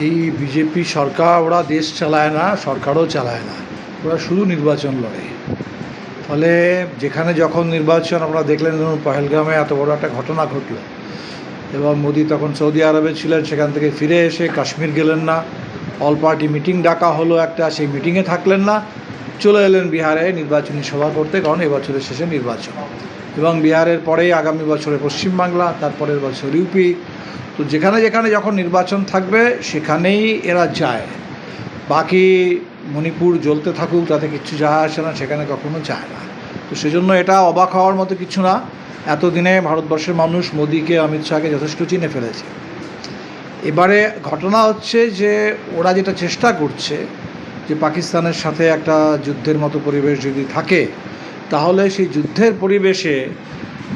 এই বিজেপি সরকার, ওরা দেশ চালায় না, সরকারও চালায় না। ওরা শুধু নির্বাচন লড়ে। ফলে যেখানে যখন নির্বাচন আমরা দেখলেন ধরুন পহেলগ্রামে এত বড় একটা ঘটনা ঘটলো। এবং মোদি তখন সৌদি আরবে ছিলেন, সেখান থেকে ফিরে এসে কাশ্মীর গেলেন না। অল পার্টি মিটিং ডাকা হলো একটা, সেই মিটিংয়ে থাকলেন না। চলে এলেন বিহারে নির্বাচনী সভা করতে, কারণ এবছরের শেষে নির্বাচন। এবং বিহারের পরেই আগামী বছরে পশ্চিমবাংলা, তারপরের বছর ইউপি। তো যেখানে যেখানে যখন নির্বাচন থাকবে, সেখানেই এরা যায়। বাকি মণিপুর জ্বলতে থাকুক, তাতে কিচ্ছু যায় আসে না, সেখানে কখনো যায় না। তো সেজন্য এটা অবাক হওয়ার মতো কিছু না। এতদিনে ভারতবর্ষের মানুষ মোদীকে, অমিত শাহকে যথেষ্ট চিনে ফেলেছে। এবারে ঘটনা হচ্ছে যে, ওরা যেটা চেষ্টা করছে, যে পাকিস্তানের সাথে একটা যুদ্ধের মতো পরিবেশ যদি থাকে, তাহলে সেই যুদ্ধের পরিবেশে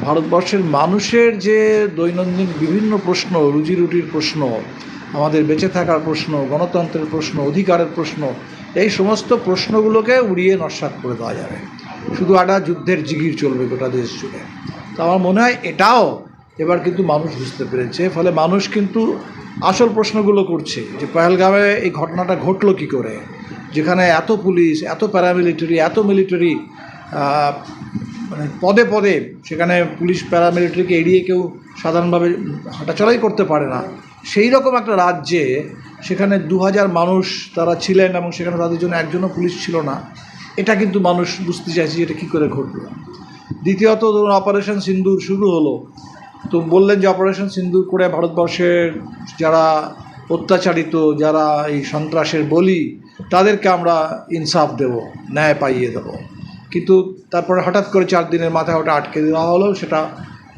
ভারতবর্ষের মানুষের যে দৈনন্দিন বিভিন্ন প্রশ্ন রুজি রুটির প্রশ্ন, আমাদের বেঁচে থাকার প্রশ্ন, গণতন্ত্রের প্রশ্ন, অধিকারের প্রশ্ন, এই সমস্ত প্রশ্নগুলোকে উড়িয়ে নস্বাত করে দেওয়া যাবে। শুধু একটা যুদ্ধের জিগির চলবে গোটা দেশ জুড়ে। তো আমার মনে হয় এটাও এবার কিন্তু মানুষ বুঝতে পেরেছে, ফলে মানুষ কিন্তু আসল প্রশ্নগুলো করছে যে পহেলগাঁওয়ে এই ঘটনাটা ঘটলো কী করে? যেখানে এত পুলিশ, এত প্যারামিলিটারি এত মিলিটারি মানে পদে পদে সেখানে পুলিশ প্যারামিলিটারিকে এড়িয়ে কেউ সাধারণভাবে হাঁটাচলাই করতে পারে না। সেই রকম একটা রাজ্যে সেখানে দু হাজার মানুষ তারা ছিলেন এবং সেখানে তাদের জন্য একজনও পুলিশ ছিল না। এটা কিন্তু মানুষ বুঝতে চাইছে এটা কী করে ঘটলো। দ্বিতীয়ত ধরুন অপারেশন সিন্দুর শুরু হলো। তো বললেন যে অপারেশন সিন্দুর করে ভারতবর্ষের যারা অত্যাচারিত, যারা এই সন্ত্রাসের বলি, তাদেরকে আমরা ইনসাফ দেব, ন্যায় পাইয়ে দেব। কিন্তু তারপরে হঠাৎ করে চার দিনের মাথায় ওটা আটকে দেওয়া হলো, সেটা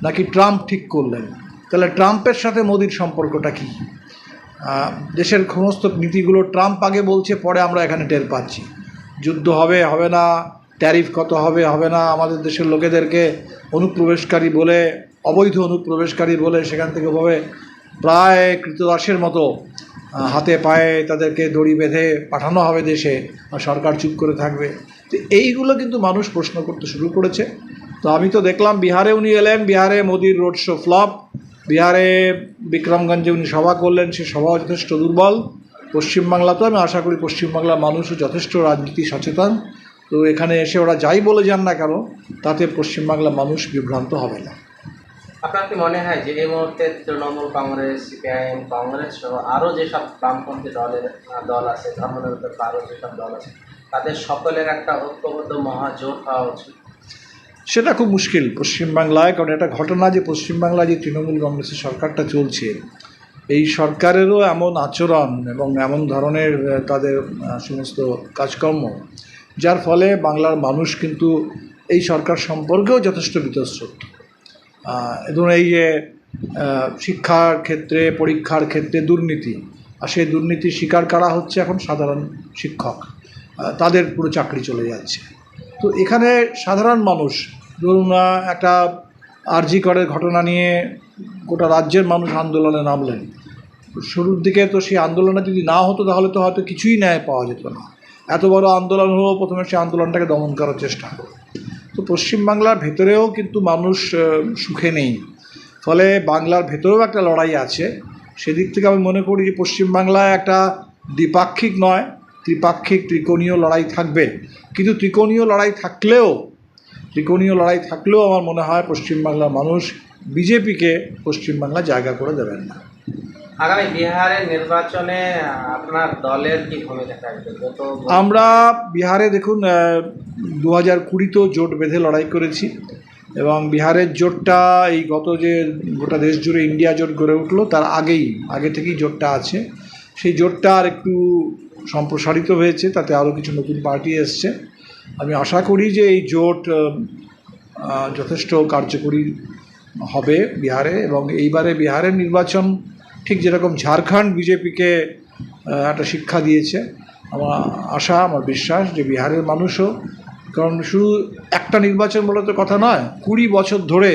নাকি ট্রাম্প ঠিক করলেন। তাহলে ট্রাম্পের সাথে মোদির সম্পর্কটা কী? দেশের সমস্ত নীতিগুলো ট্রাম্প আগে বলছে, পরে আমরা এখানে টের পাচ্ছি। যুদ্ধ হবে হবে না, ট্যারিফ কত হবে হবে না, আমাদের দেশের লোকেদেরকে অনুপ্রবেশকারী বলে, অবৈধ অনুপ্রবেশকারী বলে সেখান থেকে ভাবে প্রায় কৃতদাসের মতো হাতে পায়ে তাদেরকে দড়ি বেঁধে পাঠানো হবে দেশে সরকার চুপ করে থাকবে। তো এইগুলো কিন্তু মানুষ প্রশ্ন করতে শুরু করেছে। তো আমি তো দেখলাম বিহারে উনি এলেন, বিহারে মোদির রোড শো ফ্লপ, বিহারে বিক্রমগঞ্জে উনি সভা করলেন, সে সভাও যথেষ্ট দুর্বল। পশ্চিমবাংলাতেও আমি আশা করি পশ্চিমবাংলার মানুষও যথেষ্ট রাজনীতি সচেতন। তো এখানে এসে ওরা যাই বলে যান না কেন, তাতে পশ্চিমবাংলার মানুষ বিভ্রান্ত হবে না। আপনার কি মনে হয় যে এই মুহূর্তে তৃণমূল কংগ্রেস, সিপিআইএম, কংগ্রেস সহ আরও যেসব বামপন্থী দলের দল আছে, ধর্মনিরপেক্ষ আরও যেসব দল আছে তাদের সকলের একটা ঐক্যবদ্ধ মহাজোট হওয়া উচিত। সেটা খুব মুশকিল পশ্চিমবাংলায় কারণ এটা ঘটনা যে পশ্চিমবাংলায় যে তৃণমূল কংগ্রেসের সরকারটা চলছে এই সরকারেরও এমন আচরণ এবং এমন ধরনের তাদের সমস্ত কাজকর্ম যার ফলে বাংলার মানুষ কিন্তু এই সরকার সম্পর্কেও যথেষ্ট আহ, ধরুন এই যে শিক্ষার ক্ষেত্রে পরীক্ষার ক্ষেত্রে দুর্নীতি আর সেই দুর্নীতি স্বীকার করা হচ্ছে এখন সাধারণ শিক্ষক? তাদের পুরো চাকরি চলে যাচ্ছে। তো এখানে সাধারণ মানুষ, ধরুন একটা আরজি করের ঘটনা নিয়ে গোটা রাজ্যের মানুষ আন্দোলনে নামলেন। শুরুর দিকে তো সেই আন্দোলনে যদি না হতো, তাহলে তো হয়তো কিছুই ন্যায় পাওয়া যেত না। এত বড় আন্দোলন হলো, প্রথমে সেই আন্দোলনটাকে দমন করার চেষ্টা করো তো পশ্চিমবাংলার ভেতরেও কিন্তু মানুষ সুখে নেই। ফলে বাংলার ভেতরেও একটা লড়াই আছে। সেদিক থেকে আমি মনে করি যে পশ্চিমবাংলায় একটা দ্বিপাক্ষিক নয় ত্রিপাক্ষিক ত্রিকোণীয় লড়াই থাকবে। কিন্তু ত্রিকোণীয় লড়াই থাকলেও ত্রিকোণীয় লড়াই থাকলেও আমার মনে হয় পশ্চিমবাংলার মানুষ বিজেপিকে পশ্চিমবাংলা জায়গা করে দেবেন না। আগামী বিহারের নির্বাচনে আপনার দলের কি ভূমিকা থাকবে? আমরা বিহারে দেখুন দু হাজার কুড়িতেও জোট বেঁধে লড়াই করেছি এবং বিহারের জোটটা এই গত যে গোটা দেশ জুড়ে ইন্ডিয়া জোট গড়ে উঠল তার আগেই আগে থেকেই জোটটা আছে। সেই জোটটা আর একটু সম্প্রসারিত হয়েছে, তাতে আরও কিছু নতুন পার্টি এসছে। আমি আশা করি যে এই জোট যথেষ্ট কার্যকরী হবে বিহারে এবং এইবারে বিহারের নির্বাচন ঠিক যেরকম ঝাড়খণ্ড বিজেপিকে একটা শিক্ষা দিয়েছে। আমার আশা, আমার বিশ্বাস যে বিহারের মানুষও, কারণ শুধু একটা নির্বাচন বলে তো কথা নয়, কুড়ি বছর ধরে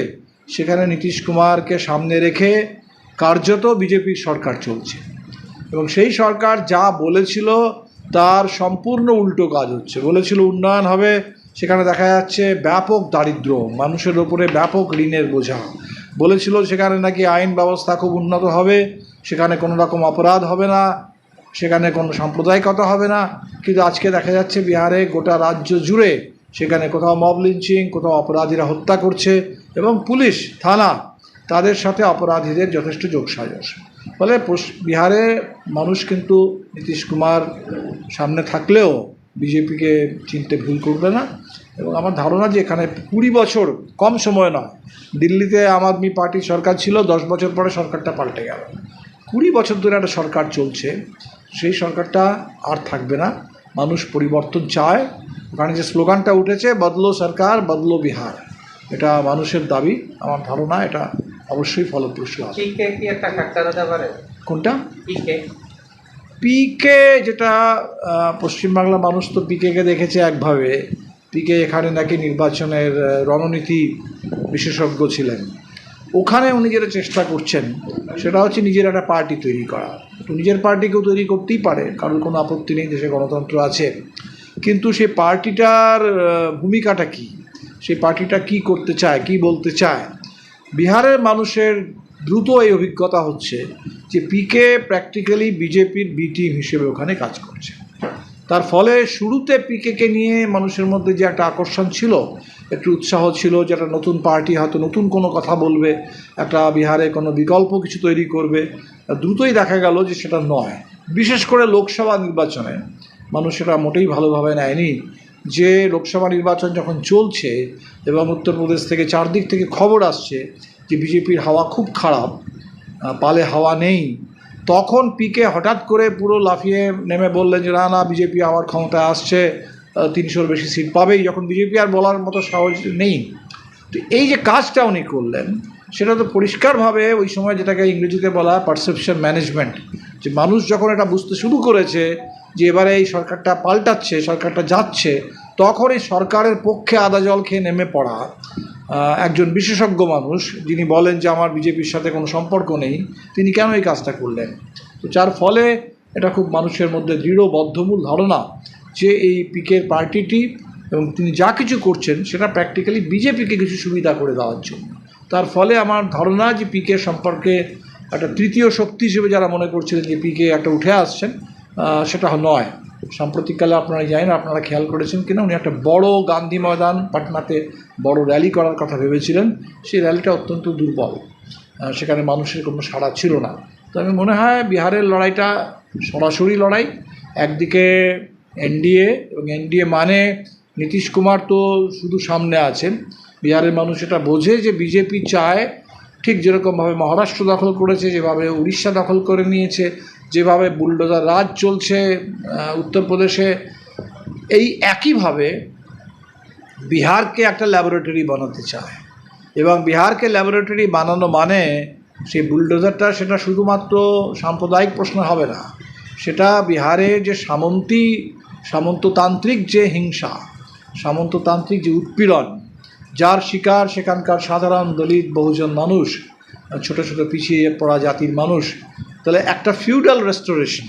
সেখানে নীতিশ কুমারকে সামনে রেখে কার্যত বিজেপির সরকার চলছে। এবং সেই সরকার যা বলেছিল তার সম্পূর্ণ উল্টো কাজ হচ্ছে। বলেছিল উন্নয়ন হবে, সেখানে দেখা যাচ্ছে ব্যাপক দারিদ্র, মানুষের ওপরে ব্যাপক ঋণের বোঝা। বলেছিল সেখানে নাকি আইন ব্যবস্থা খুব উন্নত হবে, সেখানে কোনো রকম অপরাধ হবে না, সেখানে কোনো সাম্প্রদায়িকতা হবে না। কিন্তু আজকে দেখা যাচ্ছে বিহারে গোটা রাজ্য জুড়ে সেখানে কোথাও মব লিঞ্চিং, কোথাও অপরাধীরা হত্যা করছে এবং পুলিশ, থানা, তাদের সাথে অপরাধীদের যথেষ্ট যোগসাজশ। ফলে বিহারে মানুষ কিন্তু নীতিশ কুমার সামনে থাকলেও বিজেপিকে চিনতে ভুল করবে না। এবং আমার ধারণা যে এখানে কুড়ি বছর কম সময় নয়। দিল্লিতে আম আদমি পার্টি সরকার ছিল, দশ বছর পরে সরকারটা পাল্টে গেল। কুড়ি বছর ধরে একটা সরকার চলছে, সেই সরকারটা আর থাকবে না। মানুষ পরিবর্তন চায়। ওখানে যে স্লোগানটা উঠেছে, বদলো সরকার, বদলো বিহার। এটা মানুষের দাবি আমার ধারণা এটা অবশ্যই ফলপ্রসূ হবে। কোনটা? পিকে পিকে যেটা আহ, পশ্চিমবাংলার মানুষ তো পিকেকে দেখেছে একভাবে। পিকে এখানে নাকি নির্বাচনের রণনীতি বিশেষজ্ঞ ছিলেন। ওখানে উনি যেটা চেষ্টা করছেন সেটা হচ্ছে নিজের একটা পার্টি তৈরি করা। তো নিজের পার্টিকেও তৈরি করতেই পারে কারোর কোনো আপত্তি নেই দেশে গণতন্ত্র আছে। কিন্তু সেই পার্টিটার ভূমিকাটা কি? সেই পার্টিটা কি করতে চায়, কি বলতে চায়? বিহারের মানুষের দ্রুত এই অভিজ্ঞতা হচ্ছে যে পিকে প্র্যাকটিক্যালি বিজেপির বি টিম হিসেবে ওখানে কাজ করছে। তার ফলে শুরুতে পিকেকে নিয়ে মানুষের মধ্যে যে একটা আকর্ষণ ছিল, একটু উৎসাহ ছিল যে একটা নতুন পার্টি হয়তো নতুন কোনো কথা বলবে, একটা বিহারে কোনো বিকল্প কিছু তৈরি করবে, দ্রুতই দেখা গেল যে সেটা নয়। বিশেষ করে লোকসভা নির্বাচনে মানুষ সেটা মোটেই ভালোভাবে নেয়নি। যে লোকসভা নির্বাচন যখন চলছে এবং উত্তরপ্রদেশ থেকে চারদিক থেকে খবর আসছে যে বিজেপির হাওয়া খুব খারাপ পালে হাওয়া নেই, তখন পিকে হঠাৎ করে পুরো লাফিয়ে নেমে বললেন যে, না না, বিজেপি আবার ক্ষমতায় আসছে তিনশোর বেশি সিট পাবেই। যখন বিজেপি আর বলার মতো সাহস নেই। তো এই যে কাজটা উনি করলেন, সেটা তো পরিষ্কারভাবে ওই সময় যেটাকে ইংরেজিতে বলা পারসেপশন ম্যানেজমেন্ট যে মানুষ যখন এটা বুঝতে শুরু করেছে যে এবারে এই সরকারটা পাল্টাচ্ছে, সরকারটা যাচ্ছে তখন এই সরকারের পক্ষে আদা জল খেয়ে নেমে পড়া একজন বিশেষজ্ঞ মানুষ, যিনি বলেন যে আমার বিজেপির সাথে কোনো সম্পর্ক নেই, তিনি কেন এই কাজটা করলেন? তো যার ফলে এটা খুব মানুষের মধ্যে দৃঢ় বদ্ধমূল ধারণা যে এই পিকের পার্টিটি এবং তিনি যা কিছু করছেন, সেটা প্র্যাকটিক্যালি বিজেপিকে কিছু সুবিধা করে দেওয়ার জন্য। তার ফলে আমার ধারণা যে পিকে সম্পর্কে একটা তৃতীয় শক্তি হিসেবে যারা মনে করছিলেন যে পিকে একটা উঠে আসছেন সেটা নয়। সাম্প্রতিককালে আপনারা জানেন, আপনারা খেয়াল করেছেন কিনা, উনি একটা বড় গান্ধী ময়দান পাটনাতে বড় র্যালি করার কথা ভেবেছিলেন। সেই র্যালিটা অত্যন্ত দুর্বল। সেখানে মানুষের কোনো সাড়া ছিল না। তো আমি মনে হয় বিহারের লড়াইটা সরাসরি লড়াই। একদিকে এনডিএ, এবং এনডিএ মানে নীতিশ কুমার তো শুধু সামনে আছেন। বিহারের মানুষ এটা বোঝে যে বিজেপি চায় ঠিক যেরকমভাবে মহারাষ্ট্র দখল করেছে, যেভাবে উড়িষ্যা দখল করে নিয়েছে যেভাবে বুলডোজার রাজ চলছে উত্তরপ্রদেশে, এই একইভাবে বিহারকে একটা ল্যাবরেটরি বানাতে চায়। এবং বিহারকে ল্যাবরেটরি বানানো মানে সেই বুলডোজারটা সেটা শুধুমাত্র সাম্প্রদায়িক প্রশ্ন হবে না। সেটা বিহারে যে সামন্তী, সামন্ততান্ত্রিক যে হিংসা, সামন্ততান্ত্রিক যে উৎপীড়ন, যার শিকার সেখানকার সাধারণ দলিত বহুজন মানুষ, ছোট ছোট পিছিয়ে পড়া জাতির মানুষ তাহলে একটা ফিউডাল রেস্টোরেশন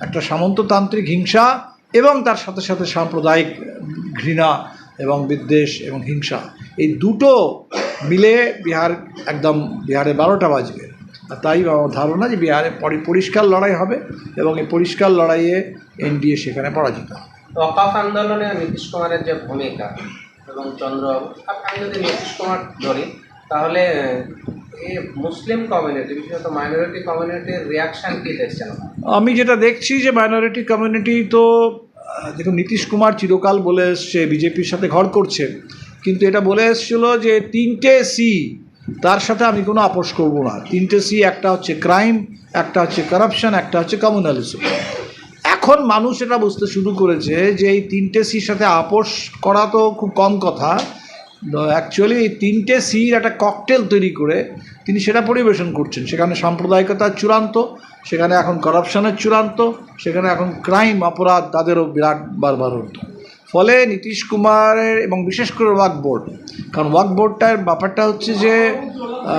একটা সামন্ততান্ত্রিক হিংসা এবং তার সাথে সাথে সাম্প্রদায়িক ঘৃণা এবং বিদ্বেষ এবং হিংসা। এই দুটো মিলে বিহার একদম বিহারে বারোটা বাজবে। আর তাই আমার ধারণা যে বিহারে পরি- পরিষ্কার লড়াই হবে এবং এই পরিষ্কার লড়াইয়ে এনডিএ সেখানে পরাজিত হবে। ওয়াকাফ আন্দোলনে নীতিশ কুমারের যে ভূমিকা এবং চন্দ্রবাবু আমি যদি নীতিশ কুমার ধরি তাহলে এই মুসলিম কমিউনিটি বিশেষত মাইনরিটি কমিউনিটির রিয়াকশান দেখছেন আমি যেটা দেখছি যে মাইনরিটি কমিউনিটি তো দেখুন নীতিশ কুমার চিরকাল বলে এসছে, বিজেপির সাথে ঘর করছে, কিন্তু এটা বলে এসছিল যে তিনটে সি তার সাথে আমি কোনো আপোষ করব না। তিনটে সি একটা হচ্ছে ক্রাইম একটা হচ্ছে কারাপশন একটা হচ্ছে কমিউনালিজম এখন মানুষ এটা বুঝতে শুরু করেছে যে এই তিনটে সির সাথে আপোষ করা তো খুব কম কথা অ্যাকচুয়ালি এই তিনটে সির একটা ককটেল তৈরি করে তিনি সেটা পরিবেশন করছেন। সেখানে সাম্প্রদায়িকতার চূড়ান্ত, সেখানে এখন করাপশনের চূড়ান্ত, সেখানে এখন ক্রাইম অপরাধ তাদেরও বিরাট বারবারন্ত ফলে নীতিশ কুমারের এবং বিশেষ করে ওয়াক বোর্ড, কারণ ওয়াক বোর্ডটার ব্যাপারটা হচ্ছে যে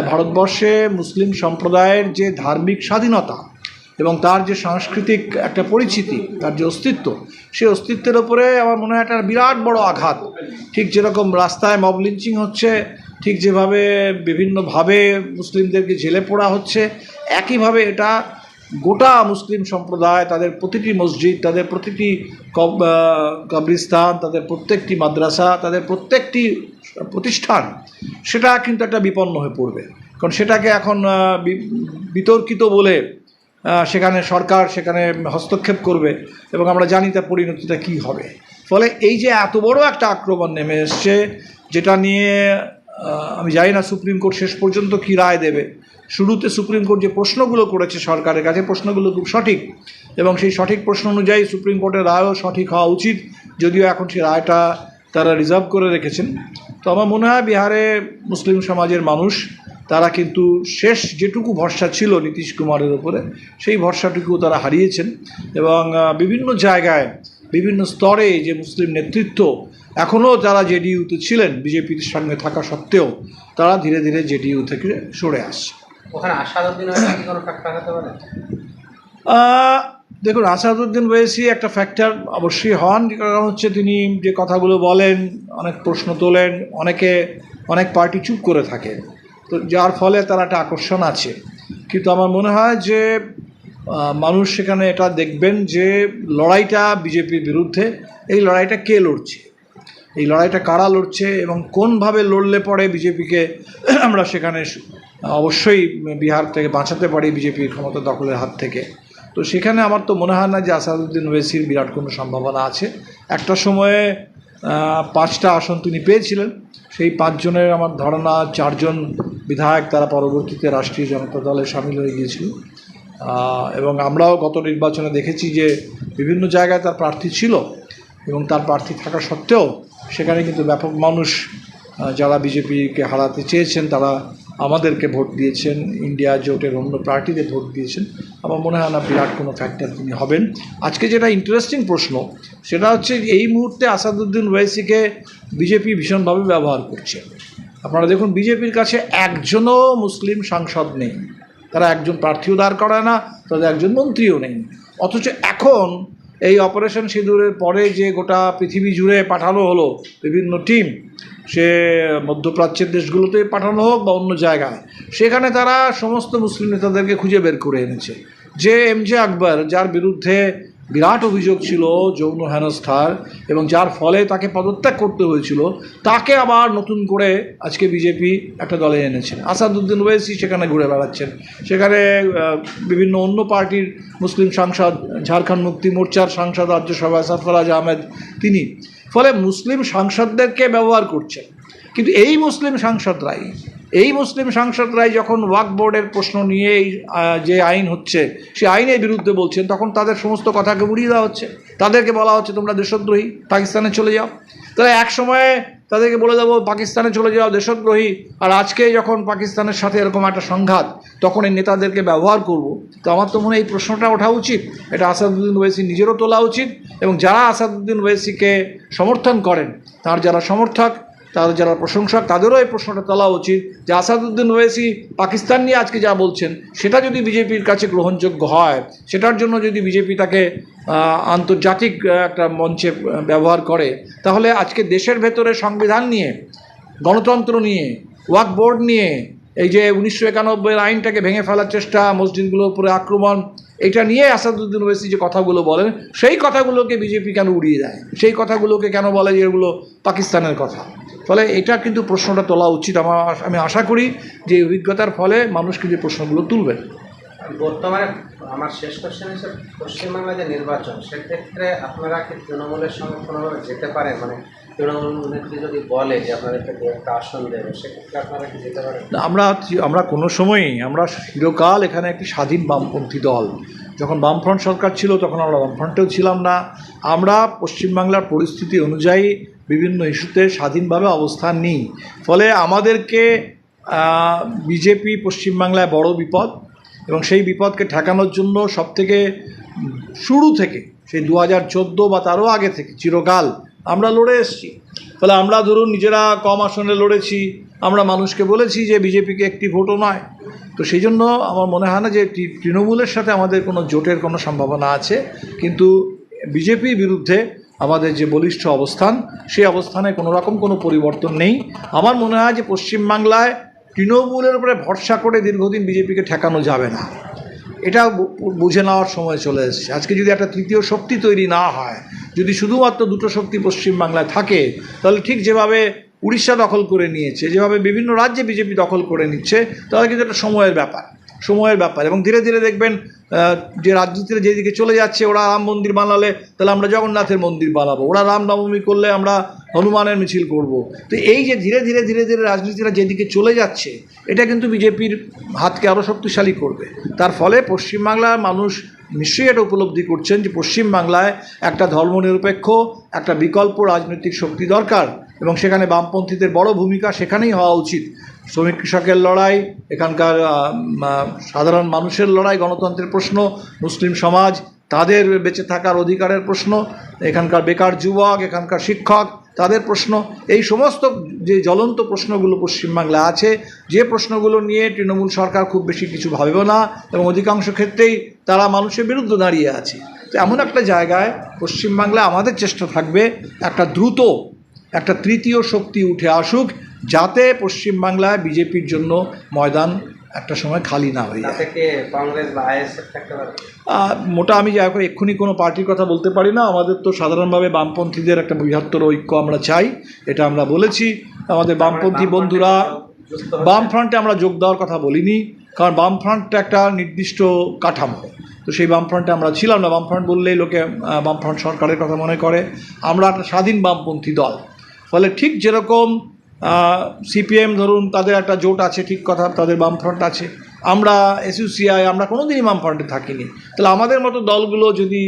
ভারতবর্ষে মুসলিম সম্প্রদায়ের যে ধার্মিক স্বাধীনতা এবং তার যে সাংস্কৃতিক একটা পরিচিতি তার যে অস্তিত্ব সেই অস্তিত্বের ওপরে আমার মনে হয় একটা বিরাট বড় আঘাত। ঠিক যেরকম রাস্তায় মব লিঞ্চিং হচ্ছে ঠিক যেভাবে বিভিন্নভাবে মুসলিমদেরকে জেলে পোড়া হচ্ছে একইভাবে এটা গোটা মুসলিম সম্প্রদায় তাদের প্রতিটি মসজিদ তাদের প্রতিটি কব আহ, তাদের প্রত্যেকটি মাদ্রাসা তাদের প্রত্যেকটি প্রতিষ্ঠান সেটা কিন্তু একটা বিপন্ন হয়ে পড়বে। কারণ সেটাকে এখন বিতর্কিত বলে সেখানে সরকার সেখানে হস্তক্ষেপ করবে এবং আমরা জানি তার পরিণতিটা কী হবে। ফলে এই যে এত বড় একটা আক্রমণ নেমে এসছে, যেটা নিয়ে আমি জানি না সুপ্রিম কোর্ট শেষ পর্যন্ত কী রায় দেবে। শুরুতে সুপ্রিম কোর্ট যে প্রশ্নগুলো করেছে সরকারের কাছে, প্রশ্নগুলো খুব সঠিক এবং সেই সঠিক প্রশ্ন অনুযায়ী সুপ্রিম কোর্টের রায়ও সঠিক হওয়া উচিত, যদিও এখন সেই রায়টা তারা রিজার্ভ করে রেখেছেন। তো আমার মনে হয় বিহারে মুসলিম সমাজের মানুষ তারা কিন্তু শেষ যেটুকু ভরসা ছিল নীতিশ কুমারের উপরে সেই ভরসাটুকু তারা হারিয়েছেন এবং বিভিন্ন জায়গায় বিভিন্ন স্তরে যে মুসলিম নেতৃত্ব এখনও যারা জেডিইউতে ছিলেন বিজেপির সঙ্গে থাকা সত্ত্বেও তারা ধীরে ধীরে জেডিইউ থেকে সরে আসছে। ওখানে আসাদুদ্দিন কোনো ফ্যাক্টর হতে পারে? আহ, দেখুন, আসাদুদ্দিন ওয়েসি একটা ফ্যাক্টর অবশ্যই হন, কারণ হচ্ছে তিনি যে কথাগুলো বলেন, অনেক প্রশ্ন তোলেন, অনেকে, অনেক পার্টি চুপ করে থাকে তো যার ফলে তার একটা আকর্ষণ আছে। কিন্তু আমার মনে হয় যে মানুষ সেখানে এটা দেখবেন যে, লড়াইটা বিজেপির বিরুদ্ধে, এই লড়াইটা কে লড়ছে? এই লড়াইটা কারা লড়ছে এবং কোনভাবে লড়লে পরে বিজেপিকে আমরা সেখানে অবশ্যই বিহার থেকে বাঁচাতে পারি বিজেপির ক্ষমতা দখলের হাত থেকে। তো সেখানে আমার তো মনে হয় না যে আসাদুদ্দিন ওয়েসির বিরাট কোনো সম্ভাবনা আছে। একটা সময়ে পাঁচটা আসন তিনি পেয়েছিলেন। সেই পাঁচজনের আমার ধারণা চারজন বিধায়ক তারা পরবর্তীতে রাষ্ট্রীয় জনতা দলে সামিল হয়ে গিয়েছিল। এবং আমরাও গত নির্বাচনে দেখেছি যে বিভিন্ন জায়গায় তার প্রার্থী ছিল এবং তার প্রার্থী থাকা সত্ত্বেও সেখানে কিন্তু ব্যাপক মানুষ যারা বিজেপিকে হারাতে চেয়েছেন তারা আমাদেরকে ভোট দিয়েছেন ইন্ডিয়া জোটের অন্য পার্টিতে ভোট দিয়েছেন। আমার মনে হয় না বিরাট কোনো ফ্যাক্টর তিনি হবেন। আজকে যেটা ইন্টারেস্টিং প্রশ্ন, সেটা হচ্ছে এই মুহূর্তে আসাদুদ্দিন ওয়াইসিকে বিজেপি ভীষণভাবে ব্যবহার করছে। আপনারা দেখুন, বিজেপির কাছে একজনও মুসলিম সাংসদ নেই। তারা একজন প্রার্থীও দাঁড় করায় না, তাদের একজন মন্ত্রীও নেই। অথচ এখন এই অপারেশন সিঁদুরের পরে যে গোটা পৃথিবী জুড়ে পাঠানো হলো, বিভিন্ন টিম, সে মধ্যপ্রাচ্যের দেশগুলোতে পাঠানো হোক বা অন্য জায়গায়, সেখানে তারা সমস্ত মুসলিম নেতাদেরকে খুঁজে বের করে এনেছে। যে এম জে আকবর, যার বিরুদ্ধে বিরাট অভিযোগ ছিল যৌন হেনস্থার এবং যার ফলে তাকে পদত্যাগ করতে হয়েছিল। তাকে আবার নতুন করে আজকে বিজেপি একটা দলে এনেছেন আসাদুদ্দিন ওয়েসি সেখানে ঘুরে বেড়াচ্ছেন। সেখানে বিভিন্ন অন্য পার্টির মুসলিম সাংসদ, ঝাড়খণ্ড মুক্তি মোর্চার সাংসদ রাজ্যসভায় সরফরাজ আহমেদ, তিনি। ফলে মুসলিম সাংসদদেরকে ব্যবহার করছেন। কিন্তু এই মুসলিম সাংসদরাই এই মুসলিম সাংসদরাই যখন ওয়াক বোর্ডের প্রশ্ন নিয়ে যে আইন হচ্ছে সেই আইনের বিরুদ্ধে বলছেন, তখন তাদের সমস্ত কথাকে উড়িয়ে দেওয়া হচ্ছে। তাদেরকে বলা হচ্ছে, তোমরা দেশদ্রোহী, পাকিস্তানে চলে যাও। তাহলে এক সময়ে তাদেরকে বলে দেবো, পাকিস্তানে চলে যাও, দেশদ্রোহী। আর আজকে যখন পাকিস্তানের সাথে এরকম একটা সংঘাত, তখন এই নেতাদেরকে ব্যবহার করব। তো আমার তো মনে এই প্রশ্নটা ওঠা উচিত। এটা আসাদুদ্দিন ওয়েসি নিজেরও তোলা উচিত এবং যারা আসাদুদ্দিন ওয়েসিকে সমর্থন করেন, তার যারা সমর্থক তাদের যারা প্রশংসক তাদেরও এই প্রশ্নটা তোলা উচিত যে আসাদুদ্দিন ওয়েসি পাকিস্তান নিয়ে আজকে যা বলছেন, সেটা যদি বিজেপির কাছে গ্রহণযোগ্য হয়, সেটার জন্য যদি বিজেপি তাকে আন্তর্জাতিক একটা মঞ্চে ব্যবহার করে, তাহলে আজকে দেশের ভেতরে সংবিধান নিয়ে, গণতন্ত্র নিয়ে, ওয়াক বোর্ড নিয়ে, এই যে উনিশশো একানব্বইয়ের আইনটাকে ভেঙে ফেলার চেষ্টা, মসজিদগুলোর উপরে আক্রমণ, এটা নিয়ে আসাদুদ্দিন ওয়েসি যে কথাগুলো বলেন, সেই কথাগুলোকে বিজেপি কেন উড়িয়ে দেয়? সেই কথাগুলোকে কেন বলে যে এগুলো পাকিস্তানের কথা? ফলে এটা কিন্তু প্রশ্নটা তোলা উচিত আমার আমি আশা করি যে অভিজ্ঞতার ফলে মানুষ কিন্তু প্রশ্নগুলো তুলবেন বর্তমানে আমার শেষ কোশ্চেন হচ্ছে পশ্চিমবাংলায় যে নির্বাচন। সেক্ষেত্রে আপনারা কি তৃণমূলের সঙ্গে কোনোভাবে যেতে পারেন? মানে তৃণমূল নেত্রী যদি বলে যে আপনাদেরকে দু একটা আসন দেবে সেক্ষেত্রে আপনারা কি যেতে পারেন? আমরা আমরা কোনো সময়ই আমরা চিরকাল এখানে একটি স্বাধীন বামপন্থী দল। যখন বামফ্রন্ট সরকার ছিল তখন আমরা বামফ্রন্টেও ছিলাম না। আমরা পশ্চিমবাংলার পরিস্থিতি অনুযায়ী বিভিন্ন ইস্যুতে স্বাধীনভাবে অবস্থান নিই। ফলে আমাদেরকে বিজেপি পশ্চিমবাংলায় বড় বিপদ এবং সেই বিপদকে ঠেকানোর জন্য সবথেকে শুরু থেকে, সেই দু হাজার চোদ্দ বা তারও আগে থেকে চিরকাল আমরা লড়ে এসেছি। ফলে আমরা ধরুন নিজেরা কম আসনে লড়েছি, আমরা মানুষকে বলেছি যে বিজেপিকে একটি ভোটও নয়। তো সেই জন্য আমার মনে হয় না যে তৃণমূলের সাথে আমাদের কোনো জোটের কোনো সম্ভাবনা আছে। কিন্তু বিজেপির বিরুদ্ধে আমাদের যে বলিষ্ঠ অবস্থান, সেই অবস্থানে কোনো রকম কোনো পরিবর্তন নেই। আমার মনে হয় যে পশ্চিমবাংলায় তৃণমূলের উপরে ভরসা করে দীর্ঘদিন বিজেপিকে ঠেকানো যাবে না। এটা বুঝে নেওয়ার সময় চলে এসেছে। আজকে যদি একটা তৃতীয় শক্তি তৈরি না হয়, যদি শুধুমাত্র দুটো শক্তি পশ্চিমবাংলায় থাকে, তাহলে ঠিক যেভাবে উড়িষ্যা দখল করে নিয়েছে, যেভাবে বিভিন্ন রাজ্যে বিজেপি দখল করে নিচ্ছে, তাহলে কিন্তু একটা সময়ের ব্যাপার। সময়ের ব্যাপার এবং ধীরে ধীরে দেখবেন যে রাজনীতিতে যেদিকে চলে যাচ্ছে, ওরা রাম মন্দির বানালে, তাহলে আমরা জগন্নাথের মন্দির বানাবো। ওরা রামনবমী করলে আমরা হনুমানের মিছিল করব। তো এই যে ধীরে ধীরে ধীরে ধীরে রাজনীতিরা যেদিকে চলে যাচ্ছে, এটা কিন্তু বিজেপির হাতকে আরও শক্তিশালী করবে। তার ফলে পশ্চিমবাংলার মানুষ নিশ্চয়ই এটা উপলব্ধি করছেন যে পশ্চিমবাংলায় একটা ধর্মনিরপেক্ষ, একটা বিকল্প রাজনৈতিক শক্তি দরকার এবং সেখানে বামপন্থীদের বড় ভূমিকা সেখানেই হওয়া উচিত। শ্রমিক কৃষকের লড়াই, এখানকার সাধারণ মানুষের লড়াই, গণতন্ত্রের প্রশ্ন, মুসলিম সমাজ, তাদের বেঁচে থাকার অধিকারের প্রশ্ন, এখানকার বেকার যুবক, এখানকার শিক্ষক, তাদের প্রশ্ন, এই সমস্ত যে জ্বলন্ত প্রশ্নগুলো পশ্চিমবাংলায় আছে, যে প্রশ্নগুলো নিয়ে তৃণমূল সরকার খুব বেশি কিছু ভাবেও না এবং অধিকাংশ ক্ষেত্রেই তারা মানুষের বিরুদ্ধে দাঁড়িয়ে আছে। তো এমন একটা জায়গায় পশ্চিমবাংলায় আমাদের চেষ্টা থাকবে একটা দ্রুত, একটা তৃতীয় শক্তি উঠে আসুক যাতে পশ্চিমবাংলায় বিজেপির জন্য ময়দান একটা সময় খালি না হয়ে যায়। মোটা আমি যা করে এক্ষুনি কোনো পার্টির কথা বলতে পারি না। আমাদের তো সাধারণভাবে বামপন্থীদের একটা বৃহত্তর ঐক্য আমরা চাই এটা আমরা বলেছি। আমাদের বামপন্থী বন্ধুরা যুক্ত হচ্ছে। বাম ফ্রন্টে আমরা যোগ দেওয়ার কথা বলিনি কারণ বাম ফ্রন্টটা একটা নির্দিষ্ট কাঠামো। তো সেই বাম ফ্রন্টে আমরা ছিলাম না। বাম ফ্রন্ট বললেই লোকে আহ, বাম ফ্রন্ট সরকারের কথা মনে করে। আমরা একটা স্বাধীন বামপন্থী দল। ফলে ঠিক যেরকম সিপিএম ধরুন তাদের একটা জোট আছে ঠিক কথা তাদের বামফ্রন্ট আছে। আমরা এসইউসিআই আমরা কোনোদিনই বাম ফ্রন্টে থাকিনি। তাহলে আমাদের মতো দলগুলো যদি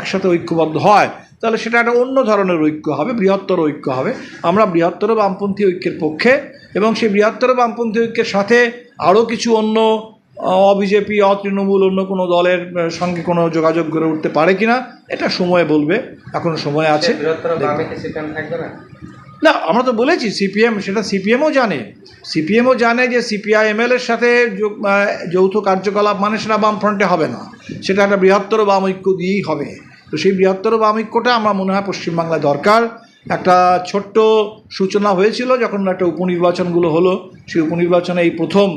একসাথে ঐক্যবদ্ধ হয় তাহলে সেটা একটা অন্য ধরনের ঐক্য হবে বৃহত্তর ঐক্য হবে। আমরা বৃহত্তর বামপন্থী ঐক্যের পক্ষে এবং সেই বৃহত্তর বামপন্থী ঐক্যের সাথে আরও কিছু অন্য অবিজেপি অতৃণমূল অন্য কোনো দলের সঙ্গে কোনো যোগাযোগ গড়ে উঠতে পারে কিনা এটা সময় বলবে এখনও সময় আছে। না, আমরা তো বলেছি সিপিএম সেটা সিপিএমও জানে। সিপিএমও জানে যে সিপিআইএমএল এর সাথে যৌথ কার্যকলাপ মানে সেটা বামফ্রন্টে হবে না। সেটা একটা বৃহত্তর বাম ঐক্য দিয়েই হবে। তো সেই বৃহত্তর বাম ঐক্যটা আমার মনে হয় পশ্চিমবাংলায় দরকার। একটা ছোট্ট সূচনা হয়েছিল যখন একটা উপনির্বাচনগুলো হলো। সেই উপনির্বাচনে এই প্রথম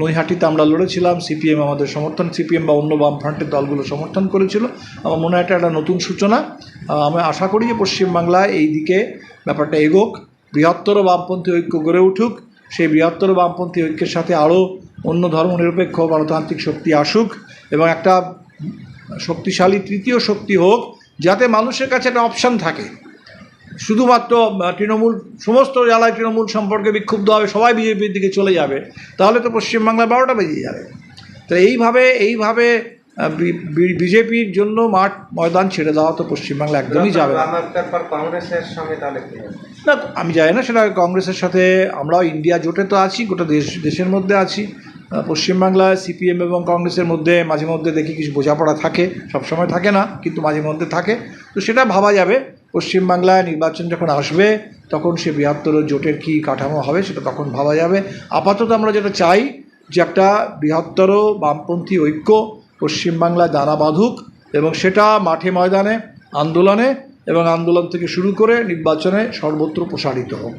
নৈহাটিতে আমরা লড়েছিলাম, সিপিএম আমাদের সমর্থন, সিপিএম বা অন্য বামফ্রন্টের দলগুলো সমর্থন করেছিল। আমার মনে হয় এটা একটা নতুন সূচনা। আমি আশা করি যে পশ্চিমবাংলায় এই দিকে ব্যাপারটা এগোক। বৃহত্তর বামপন্থী ঐক্য গড়ে উঠুক। সেই বৃহত্তর বামপন্থী ঐক্যের সাথে আরও অন্য ধর্মনিরপেক্ষ গণতান্ত্রিক শক্তি আসুক এবং একটা শক্তিশালী তৃতীয় শক্তি হোক, যাতে মানুষের কাছে একটা অপশান থাকে। শুধুমাত্র তৃণমূল, সমস্ত জেলায় তৃণমূল সম্পর্কে বিক্ষুব্ধ হবে সবাই বিজেপির দিকে চলে যাবে, তাহলে তো পশ্চিমবাংলায় বারোটা বেজে যাবে। তো এইভাবে এইভাবে বিজেপির জন্য মাঠ, ময়দান ছেড়ে দেওয়া তো পশ্চিমবাংলা একদমই যাবে না। আমি জানি না সেটা কংগ্রেসের সাথে, আমরাও ইন্ডিয়া জোটে তো আছি, গোটা দেশ, দেশের মধ্যে আছি। পশ্চিমবাংলায় সিপিএম এবং কংগ্রেসের মধ্যে মাঝে মধ্যে দেখি কিছু বোঝাপড়া থাকে, সবসময় থাকে না, কিন্তু মাঝে মধ্যে থাকে। তো সেটা ভাবা যাবে। পশ্চিমবাংলায় নির্বাচন যখন আসবে, তখন সে বৃহত্তর জোটের কি কাঠামো হবে সেটা তখন ভাবা যাবে। আপাতত আমরা যেটা চাই, যে একটা বৃহত্তর বামপন্থী ঐক্য পশ্চিমবাংলায় দানা বাঁধুক এবং সেটা মাঠে ময়দানে, আন্দোলনে এবং আন্দোলন থেকে শুরু করে নির্বাচনে সর্বত্র প্রসারিত হোক।